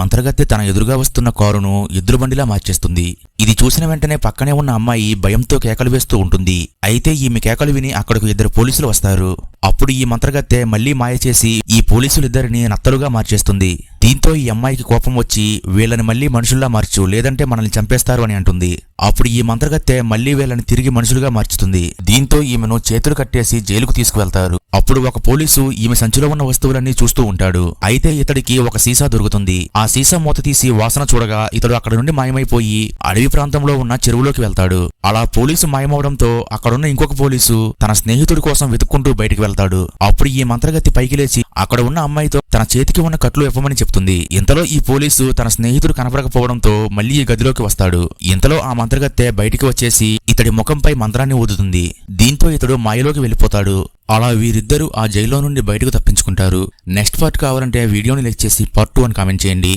మంత్రగత్తె తన ఎదురుగా వస్తున్న కారును ఎద్దుల బండిలా మార్చేస్తుంది. ఇది చూసిన వెంటనే పక్కనే ఉన్న అమ్మాయి భయంతో కేకలు వేస్తూ ఉంటుంది. అయితే ఈమె కేకలు విని అక్కడకు ఇద్దరు పోలీసులు వస్తారు. అప్పుడు ఈ మంత్రగత్తె మళ్ళీ మాయ చేసి ఈ పోలీసులిద్దరిని నత్తలుగా మార్చేస్తుంది. దీంతో ఈ అమ్మాయికి కోపం వచ్చి వీళ్ళని మళ్ళీ మనుషుల్లా మార్చు లేదంటే మనల్ని చంపేస్తారు అని అంటుంది. అప్పుడు ఈ మంత్రగత్తె మళ్ళీ వీళ్ళని తిరిగి మనుషులుగా మార్చుతుంది. దీంతో ఈమెను చేతులు కట్టేసి జైలుకు తీసుకువెళ్తారు. అప్పుడు ఒక పోలీసు ఈమె సంచిలో ఉన్న వస్తువులన్నీ చూస్తూ ఉంటాడు. అయితే ఇతడికి ఒక సీసా దొరుకుతుంది. ఆ సీసా మూత తీసి వాసన చూడగా ఇతడు అక్కడ నుండి మాయమైపోయి అడవి ప్రాంతంలో ఉన్న చెరువులోకి వెళ్తాడు. అలా పోలీసు మాయమవడంతో అక్కడున్న ఇంకొక పోలీసు తన స్నేహితుడి కోసం వెతుక్కుంటూ బయటికి వెళ్తాడు. అప్పుడు ఈ మంత్రగత్తి పైకి లేచి అక్కడ ఉన్న అమ్మాయితో తన చేతికి ఉన్న కట్లు ఇవ్వమని చెప్తుంది. ఇంతలో ఈ పోలీసు తన స్నేహితుడు కనపడకపోవడంతో మళ్ళీ ఈ గదిలోకి వస్తాడు. ఇంతలో ఆ మంత్రగత్తె బయటికి వచ్చేసి ఇతడి ముఖంపై మంత్రాన్ని ఊదుతుంది. దీంతో ఇతడు మాయలోకి వెళ్ళిపోతాడు. అలా వీరిద్దరూ ఆ జైల్లో నుండి బయటకు తప్పించుకుంటారు. నెక్స్ట్ పార్ట్ కావాలంటే వీడియోని లైక్ చేసి పార్ట్ టూ అని కామెంట్ చేయండి.